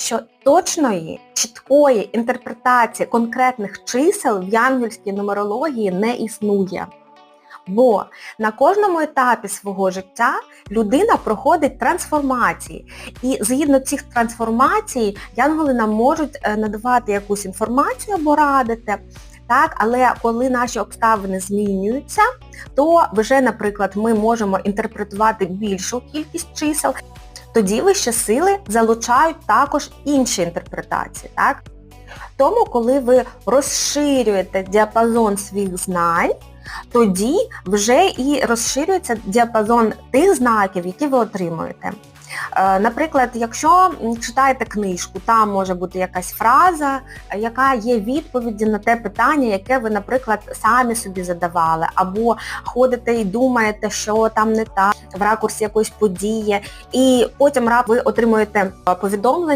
що точної, чіткої інтерпретації конкретних чисел в янгельській нумерології не існує. Бо на кожному етапі свого життя людина проходить трансформації. І згідно цих трансформацій янголи нам можуть е, надавати якусь інформацію або радити. Так, але коли наші обставини змінюються, то вже, наприклад, ми можемо інтерпретувати більшу кількість чисел, тоді вищі сили залучають також інші інтерпретації. Так? Тому, коли ви розширюєте діапазон своїх знань, тоді вже і розширюється діапазон тих знаків, які ви отримуєте. Е, Наприклад, якщо читаєте книжку, там може бути якась фраза, яка є відповіді на те питання, яке ви, наприклад, самі собі задавали, або ходите і думаєте, що там не так в ракурсі якоїсь події, і потім рап- ви отримуєте е, повідомлення,